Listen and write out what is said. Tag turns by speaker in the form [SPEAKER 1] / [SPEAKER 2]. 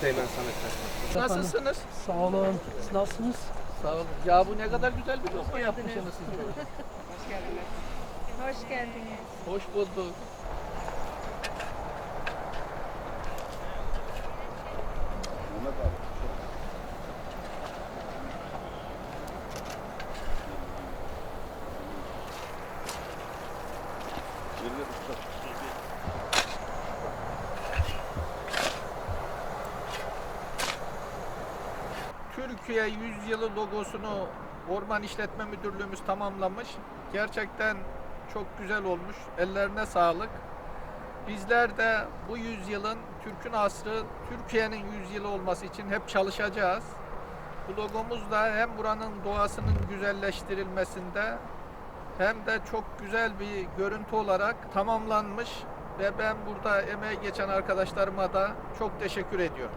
[SPEAKER 1] Süleyman Samet
[SPEAKER 2] Nasılsınız?
[SPEAKER 3] Sağ olun. Nasılsınız?
[SPEAKER 2] Sağ olun. Ya bu ne kadar güzel bir lokma yapmışsınız. Hoş geldiniz.
[SPEAKER 4] Hoş geldiniz.
[SPEAKER 2] Hoş bulduk. Yerine tutacak. Türkiye Yüzyılı logosunu Orman İşletme Müdürlüğümüz tamamlamış. Gerçekten çok güzel olmuş. Ellerine sağlık. Bizler de bu yüzyılın Türk'ün asrı, Türkiye'nin yüzyılı olması için hep çalışacağız. Bu logomuz da hem buranın doğasının güzelleştirilmesinde hem de çok güzel bir görüntü olarak tamamlanmış ve ben burada emeği geçen arkadaşlarıma da çok teşekkür ediyorum.